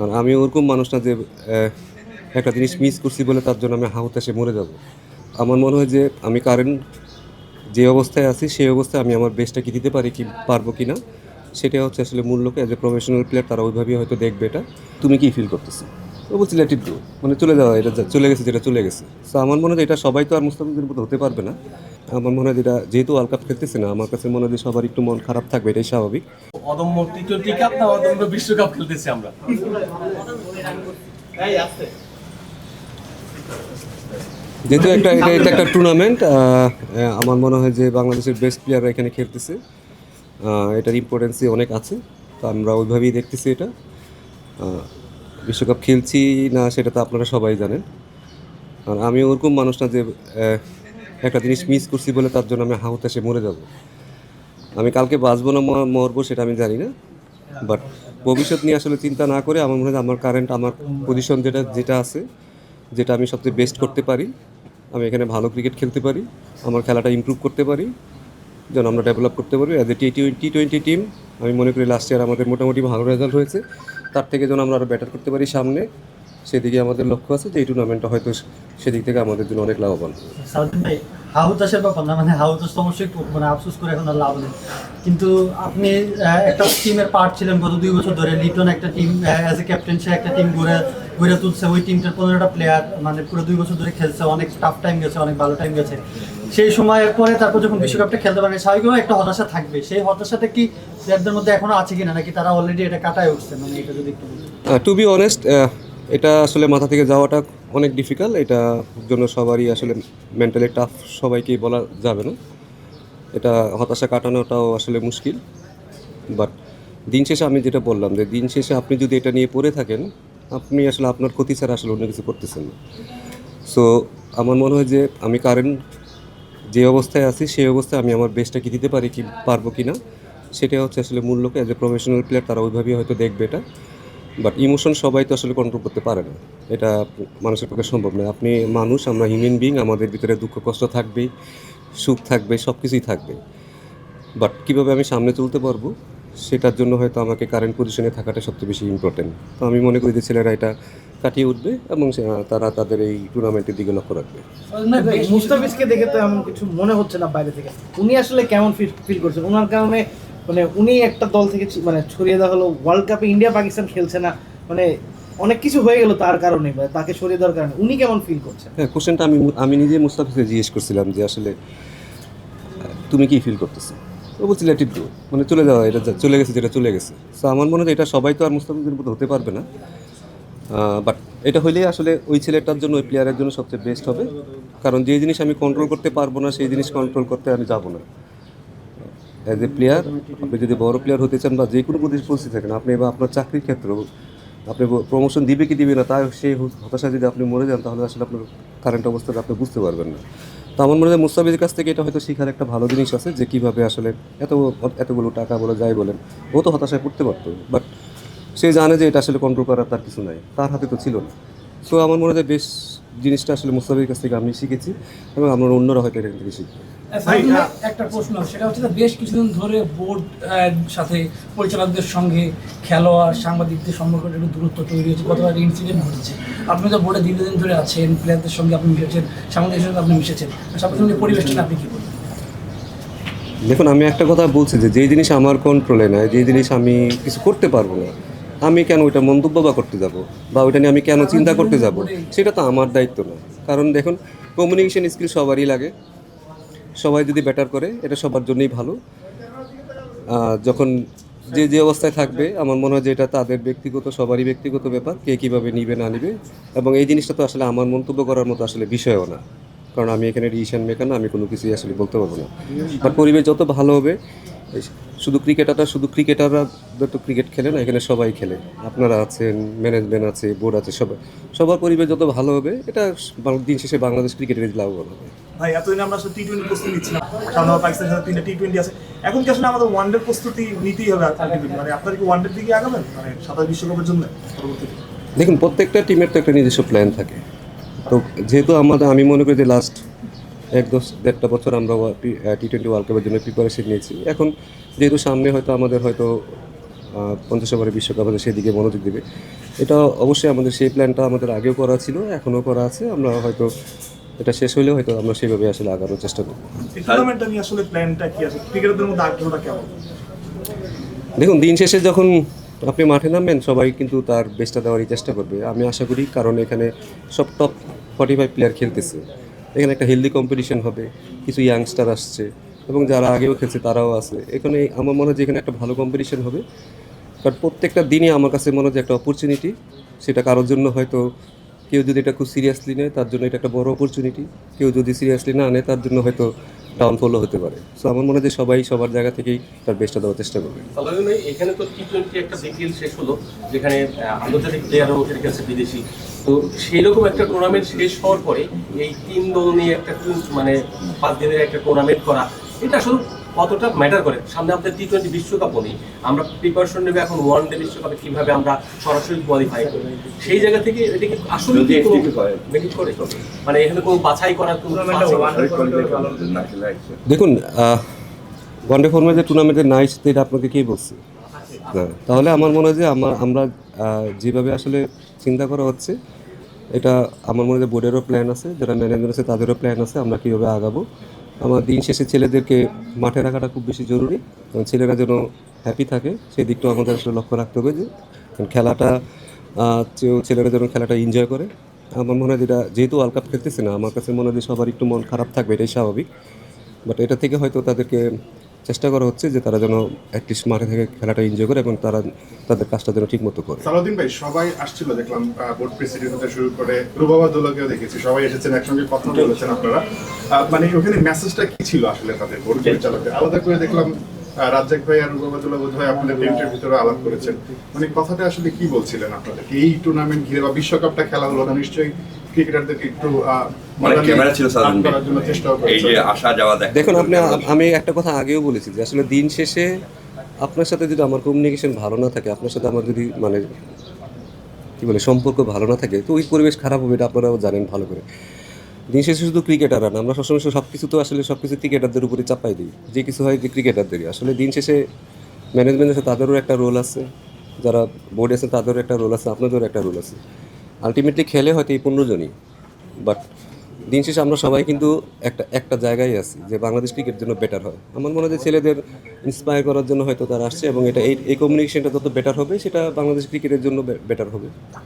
আর আমি ওরকম মানুষ না যে একটা জিনিস মিস করছি বলে তার জন্য আমি হাউতাসে মরে যাব। আমার মনে হয় যে, আমি কারেন্ট যে অবস্থায় আছি, সেই অবস্থায় আমি আমার বেস্টটা কি দিতে পারি, কি পারব কি না সেটা হচ্ছে আসলে মূল লোকে অ্যাজ এ প্রফেশনাল প্লেয়ার তারা ওইভাবেই হয়তো দেখবে এটা। তুমি কি ফিল করতেছো? বলছি লেট ইট মানে চলে যাওয়া এটা চলে গেছে যেটা চলে গেছে। তো আমার মনে হয় এটা সবাই তো আর মুস্তাফিজের মতো হতে পারবে না। আমার মনে হয় যেটা যেহেতু ওয়ার্ল্ড কাপ খেলতেছে না আমার কাছে মনে হয় সবার একটু মন খারাপ থাকবে এটাই স্বাভাবিক। অদম্য টি টোয়েন্টি কাপ না অদম্য বিশ্বকাপ খেলতেছি আমরা। যেহেতু একটা এটা এটা একটা টুর্নামেন্ট আমার মনে হয় যে বাংলাদেশের বেস্ট প্লেয়াররা এখানে খেলতেছে। এটার ইম্পর্টেন্সই অনেক আছে। তো আমরা ওইভাবেই দেখতেছি এটা। বিশ্বকাপ খেলছি না সেটা তো আপনারা সবাই জানেন। আর আমি ওরকম মানুষ না যে একটা জিনিস মিস করছি বলে তার জন্য আমি হাউতাসে মরে যাব। আমি কালকে বাঁচবো না মরবো সেটা আমি জানি না। বাট ভবিষ্যৎ নিয়ে আসলে চিন্তা না করে আমার মনে হয় আমার কারেন্ট আমার পজিশন যেটা যেটা আছে, যেটা আমি সবচেয়ে বেস্ট করতে পারি, আমি এখানে ভালো ক্রিকেট খেলতে পারি, আমার খেলাটা ইমপ্রুভ করতে পারি। যেন আমরা ডেভেলপ করতে পারি। As a T T twenty team আমি মনে করি লাস্ট ইয়ার আমাদের মোটামুটি ভালো রেজাল্ট হয়েছে। তার থেকে যেন আমরা আরও ব্যাটার করতে পারি সামনে। সেদিকে আমাদের লক্ষ্য আছে যে এই টুর্নামেন্টটা হয়তো সেদিক থেকে আমাদের জন্য অনেক লাভবান। সাউদিন ভাই ব্যাপার না মানে হাহুতাস তো অবশ্যই মানে আফসোস করে এখন আর লাভ নেই। কিন্তু আপনি একটা টিমের পার্ট ছিলেন গত দুই বছর ধরে লিটন একটা টিম অ্যাজ এ ক্যাপ্টেন সে একটা টিম গড়ে গড়ে তুলছে ওই টিমটার পনেরোটা প্লেয়ার মানে পুরো দুই বছর ধরে খেলছে অনেক টাফ টাইম গেছে অনেক ভালো টাইম গেছে। সেই সময়ের পরে তারপর যখন বিশ্বকাপটা খেলতে পারে স্বাভাবিকভাবে একটা হতাশা থাকবে। সেই হতাশাটা কি প্লেয়ারদের মধ্যে এখনও আছে কিনা নাকি তারা অলরেডি এটা কাটায় উঠছে? মানে এটা যদি একটু টু বি অনেস্ট এটা আসলে মাথা থেকে যাওয়াটা অনেক ডিফিকাল্ট এটা জন্য সবারই আসলে মেন্টালি টাফ সবাইকেই বলা যাবে না। এটা হতাশা কাটানোটাও আসলে মুশকিল। বাট দিন শেষে আমি যেটা বললাম যে, দিন শেষে আপনি যদি এটা নিয়ে পড়ে থাকেন, আপনি আসলে আপনার ক্ষতি ছাড়া আসলে অন্য কিছু করতেছেন না। সো আমার মনে হয় যে, আমি কারেন্ট যে অবস্থায় আছি, সেই অবস্থায় আমি আমার বেস্টটা কি দিতে পারি, কি পারব কি না সেটা হচ্ছে আসলে মূল লোকে অ্যাজ এ প্রফেশনাল প্লেয়ার তারা ওইভাবেই হয়তো দেখবে এটা। বাট ইমোশন সবাই তো আসলে কন্ট্রোল করতে পারে না। এটা মানুষের পক্ষে সম্ভব নয়। আপনি মানুষ, আমরা হিউম্যান বিং আমাদের ভিতরে দুঃখ, কষ্ট থাকবেই, সুখ থাকবে সব কিছুই থাকবে। বাট কীভাবে আমি সামনে চলতে পারব? সেটার জন্য হয়তো আমাকে কারেন্ট পজিশনে থাকাটা সবচেয়ে বেশি ইম্পর্টেন্ট তো আমি মনে করি যে ছেলেরা এটা কাটিয়ে উঠবে এবং তারা তাদের এই টুর্নামেন্টের দিকে লক্ষ্য রাখবে। মুস্তাফিজকে দেখে তো এমন কিছু মনে হচ্ছে না বাইরে থেকে। উনি আসলে কেমন ফিল করছেন? ওনার কারণে মানে উনি একটা দল থেকে মানে ছড়িয়ে দেওয়া হলো। ওয়ার্ল্ড কাপে ইন্ডিয়া পাকিস্তান খেলছে না। মানে অনেক কিছু হয়ে গেল তার কারণে তাকে সরিয়ে দেওয়ার কারণে। উনি কেমন ফিল করছেন? হ্যাঁ কোশ্চেনটা আমি আমি নিজে মুস্তাফিজকে জিজ্ঞেস করছিলাম যে আসলে, তুমি কি ফিল করতেছো? ও বলছি লেট ইট মানে চলে যাওয়া, এটা চলে গেছে, যেটা চলে গেছে। সো আমার মনে হয় এটা সবাই তো আর মুস্তাফিজের মতো হতে পারবে না। বাট এটা হইলেই আসলে ওই ছেলেটার জন্য, ওই প্লেয়ারের জন্য সবচেয়ে বেস্ট হবে। কারণ যে জিনিস আমি কন্ট্রোল করতে পারব না, সেই জিনিস কন্ট্রোল করতে আমি যাব না। অ্যাজ এ প্লেয়ার আপনি যদি বড় প্লেয়ার হতে চান বা যে কোনো পরিস্থিতি থাকেন, আপনি বা আপনার চাকরির ক্ষেত্রে আপনি প্রমোশন দিবে কি দিবে না তাই সেই হতাশা যদি আপনি মরে যান, তাহলে আসলে আপনার কারেন্ট অবস্থাটা আপনি বুঝতে পারবেন না। তো আমার মনে হয় মুস্তাফিজের কাছ থেকে এটা হয়তো শেখার একটা ভালো জিনিস আছে, যে কীভাবে আসলে এত এতগুলো টাকা বলে যাই বলেন, ও তো হতাশায় পড়তে পারতো বাট সে জানে যে এটা আসলে কন্ট্রোল করার তার কিছু নাই, তার হাতে তো ছিল না। সো আমার মনে হয় বেশ জিনিসটা আসলে মুস্তাফিজের কাছ থেকে আমি শিখেছি এবং আমরা অন্যরা হয়তো এটা থেকে শিখবে। একটা প্রশ্ন সেটা হচ্ছে বেশ কিছুদিন ধরে বোর্ড সাথে পরিচালকদের সঙ্গে খেলোয়াড় সাংবাদিকদের সম্পর্কে একটু দূরত্ব তৈরি হয়েছে কতবার ইনসিডেন্ট ঘটেছে। আপনি তো বোর্ডে দীর্ঘদিন ধরে আছেন প্লেয়ারদের সঙ্গে আপনি মিশেছেন সাংবাদিকদের সঙ্গে আপনি মিশেছেন সাংবাদিক পরিবেশটা আপনি কি বলবেন? দেখুন আমি একটা কথা বলছি যে যেই জিনিস আমার কন্ট্রোলে নাই যেই জিনিস আমি কিছু করতে পারব না আমি কেন ওইটা মন্তব্য বা করতে যাব? বা ওইটা নিয়ে আমি কেন চিন্তা করতে যাব? সেটা তো আমার দায়িত্ব না। কারণ দেখুন কমিউনিকেশন স্কিল সবারই লাগে। সবাই যদি বেটার করে, এটা সবার জন্যই ভালো। যখন যে যে অবস্থায় থাকবে, আমার মনে হয় যে এটা তাদের ব্যক্তিগত, সবারই ব্যক্তিগত ব্যাপার, কে কীভাবে নিবে, না নিবে। এবং এই জিনিসটা তো আসলে আমার মন্তব্য করার মতো আসলে বিষয়ও না। কারণ আমি এখানে ডিসিশন মেকার না, আমি কোনো কিছুই আসলে বলতে পারব না। বাট পরিবেশ যত ভালো হবে শুধু ক্রিকেটাররা শুধু ক্রিকেটাররা তো ক্রিকেট খেলে না এখানে সবাই খেলে। আপনারা আছেন ম্যানেজমেন্ট আছে বোর্ড আছে সবাই। সবার পরিবেশ যত ভালো হবে এটা দিন শেষে বাংলাদেশ ক্রিকেটের লাভবান হবে। ভাই এতদিন আমরা আসলে টি টোয়েন্টি প্রস্তুতি নিচ্ছিলাম। সামনে পাকিস্তানের সাথে তিনটা টি টোয়েন্টি আছে। এখন কি আসলে আমাদের ওয়ানডের প্রস্তুতি নিতেই হবে আলটিমেটলি মানে আপনারা কি ওয়ানডের দিকে আগাবেন? মানে সাঁতার বিশ্বকাপের জন্য? পরবর্তীতে দেখুন প্রত্যেকটা টিমের তো একটা নিজস্ব প্ল্যান থাকে। তো যেহেতু আমাদের আমি মনে করি যে লাস্ট এক দশ দেড়টা বছর আমরা টি টোয়েন্টি ওয়ার্ল্ড কাপের জন্য প্রিপারেশন নিয়েছি। এখন যেহেতু সামনে হয়তো আমাদের হয়তো পঞ্চাশ ওভারের বিশ্বকাপ আছে সেদিকে মনোযোগ দেবে। এটা অবশ্যই আমাদের সেই প্ল্যানটা আমাদের আগেও করা ছিল এখনও করা আছে। আমরা হয়তো এটা শেষ হলেও হয়তো আমরা সেইভাবে আসলে আগানোর চেষ্টা করব। এই টুর্নামেন্টটা নিয়ে আসলে প্ল্যানটা কি আছে? ক্রিকেটারদের মধ্যে আগ্রহটা কেমন? দেখুন দিন শেষে যখন আপনি মাঠে নামবেন সবাই কিন্তু তার বেস্টটা দেওয়ারই চেষ্টা করবে। আমি আশা করি কারণ এখানে সব টপ ফর্টি ফাইভ প্লেয়ার খেলতেছে। এখানে একটা হেলদি কম্পিটিশন হবে, কিছু ইয়াংস্টার আসছে এবং যারা আগেও খেলছে তারাও আছে। এখানে আমার মনে হয় যে এখানে একটা ভালো কম্পিটিশন হবে। কারণ প্রত্যেকটা দিনই আমার কাছে মনে হয় যে একটা অপরচুনিটি সেটা কারোর জন্য হয়তো কেউ যদি এটা খুব সিরিয়াসলি নেয়, তার জন্য এটা একটা বড় অপরচুনিটি কেউ যদি সিরিয়াসলি না নেয়, তার জন্য হয়তো ডাউনফলও হতে পারে। সো আমার মনে হয় সবাই সবার জায়গা থেকেই তার বেস্টটা দেওয়ার চেষ্টা করবে। এখানে তো টি টোয়েন্টি একটা বিপিএল শেষ হলো, যেখানে আন্তর্জাতিক প্লেয়ারও ওখানে কাছে বিদেশি। তো সেই রকম একটা টুর্নামেন্ট শেষ হওয়ার পরে এই তিন দল নিয়ে একটা মানে পাঁচ দিনের একটা টুর্নামেন্ট করা, এটা আসলে কতটা ম্যাটার করে? সামনে আমাদের টি টোয়েন্টি বিশ্বকাপও নেই আমরা প্রিপারেশন নেবে এখন ওয়ান ডে বিশ্বকাপে কীভাবে আমরা সরাসরি কোয়ালিফাই করি সেই জায়গা থেকে এটা কি আসলে করে। মানে এখানে কোনো বাছাই করার দেখুন ওয়ানডে ফর্মে যে টুর্নামেন্টের নাই সেটা আপনাকে কে বলছে? তাহলে আমার মনে হয় যে আমার আমরা যেভাবে আসলে চিন্তা করা হচ্ছে এটা আমার মনে হয় যে বোর্ডেরও প্ল্যান আছে যারা ম্যানেজমেন্ট আছে তাদেরও প্ল্যান আছে আমরা কীভাবে আগাবো। আমার দিন শেষে ছেলেদেরকে মাঠে রাখাটা খুব বেশি জরুরি। কারণ ছেলেরা যেন হ্যাপি থাকে, সেই দিকটাও আমাদের আসলে লক্ষ্য রাখতে হবে যে খেলাটা ছেলেরা যেন খেলাটা এনজয় করে। আমার মনে হয় যেটা যেহেতু ওয়ার্ল্ড কাপ খেলতেছে না, আমার কাছে মনে হয় সবার একটু মন খারাপ থাকবে, এটাই স্বাভাবিক। বাট এটা থেকে হয়তো তাদেরকে চেষ্টা করা হচ্ছে যে তারা যেন অ্যাটলিস্ট মাঠে থেকে খেলাটা এনজয় করে এবং তারা তাদের কাজটা যেন ঠিক মতো করে। সালাউদ্দিন ভাই, সবাই আসছিল, দেখলাম বোর্ড প্রেসিডেন্ট হতে শুরু করে রুবাবাদুল্লাহকেও দেখেছি, সবাই এসেছেন, একসঙ্গে কথা বলেছেন আপনারা। মানে ওখানে মেসেজটা কি ছিল আসলে তাদের বোর্ড পরিচালকের আলাদা করে দেখলাম রাজ্জাক ভাই আর রুবাবাদুল্লাহ বোধ হয় আপনাদের টেন্টের ভিতরে আলাপ করেছেন। মানে কথাটা আসলে কি বলছিলেন আপনাদের? এই টুর্নামেন্ট ঘিরে বা বিশ্বকাপটা খেলা হলো নিশ্চয়ই ক্রিকেটারদেরকে একটু দেখুন আপনি আমি একটা কথা আগেও বলেছি যে আসলে দিন শেষে আপনার সাথে যদি আমার কমিউনিকেশন ভালো না থাকে আপনার সাথে আমার যদি মানে কি বলে সম্পর্ক ভালো না থাকে তো ওই পরিবেশ খারাপ হবে এটা আপনারাও জানেন ভালো করে। দিন শেষে শুধু ক্রিকেটাররা না আমরা সবসময় সব কিছু তো আসলে সব কিছু ক্রিকেটারদের উপরে চাপাই দিই। যে কিছু হয় যে ক্রিকেটারদেরই। আসলে দিন শেষে ম্যানেজমেন্ট আছে তাদেরও একটা রোল আছে যারা বোর্ডে আছে তাদেরও একটা রোল আছে আপনাদেরও একটা রোল আছে। আলটিমেটলি খেলে হয়তো এই পনেরো জনই বাট দিন শেষে আমরা সবাই কিন্তু একটা একটা জায়গায় আছি যে বাংলাদেশ ক্রিকেট জন্য বেটার হয়। আমার মনে হয় যে ছেলেদের ইন্সপায়ার করার জন্য হয়তো তারা আসছে এবং এটা এই কমিউনিকেশনটা যত বেটার হবে, সেটা বাংলাদেশ ক্রিকেটের জন্য বেটার হবে।